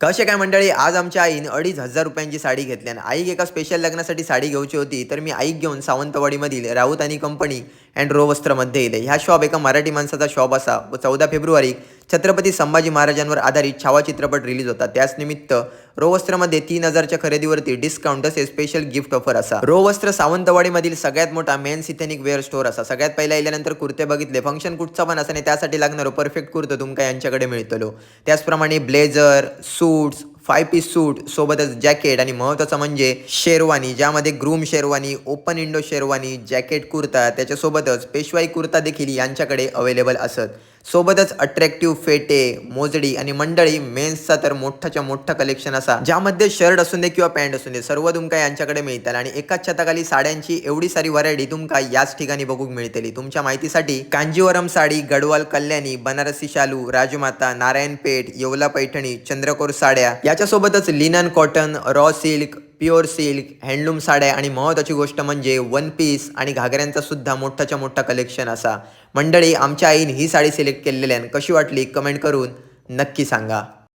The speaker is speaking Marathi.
कसे काय मंडळी आज आमच्या आईन अडीच हजार रुपयांची साडी घेतली आणि आईक एका स्पेशल लग्नासाठी साडी घ्यायची होती तर मी आईक घेऊन सावंतवाडीमधील राऊत आणि कंपनी अँड रो वस्त्रमध्ये येते. ह्या शॉप एका मराठी माणसाचा शॉप असा. व चौदा फेब्रुवारी छत्रपती संभाजी महाराजांवर आधारित छावा चित्रपट रिलीज होता त्याच निमित्त रोवस्त्रमध्ये तीन हजारच्या खरेदीवरती डिस्काउंट तसेच स्पेशल गिफ्ट ऑफर असा. रो वस्त्र सावंतवाडीमधील सगळ्यात मोठा मेन सिथेनिक वेअर स्टोर असा. सगळ्यात पहिला आल्यानंतर कुर्ते बघितले. फंक्शन कुठचा पण असा त्यासाठी लागणारो परफेक्ट कुर्तो तुमका यांच्याकडे मिळतलो. त्याचप्रमाणे blazer suits five piece suit सोबतच जॅकेट आणि महत्त्वाचं म्हणजे शेरवानी ज्यामध्ये groom sherwani open Indo sherwani jacket kurta त्याच्यासोबतच पेशवाई कुर्ता देखील यांच्याकडे अवेलेबल असत. सोबतच अट्रॅक्टिव्ह फेटे मोजडी आणि मंडळी मेन्सचा तर मोठाच्या मोठा कलेक्शन असा. ज्यामध्ये शर्ट असून दे किंवा पॅन्ट असून दे सर्व तुमका यांच्याकडे मिळतात आणि एकाच छताखाली साड्यांची एवढी सारी व्हरायटी तुमका याच ठिकाणी बघूक मिळतली. तुमच्या माहितीसाठी कांजीवरम साडी गडवाल कल्याणी बनारसी शालू राजमाता नारायणपेठ येवला पैठणी चंद्रकोर साड्या याच्यासोबतच linen cotton raw silk pure silk handloom साड्या आणि महत्त्वाची गोष्ट म्हणजे वन पीस आणि घागऱ्यांचा सुद्धा मोठाच्या मोठा कलेक्शन असा. मंडळी आमच्या आईन ही साडी सिलेक्ट केलेल्यान कशी वाटली? कमेंट करून नक्की सांगा.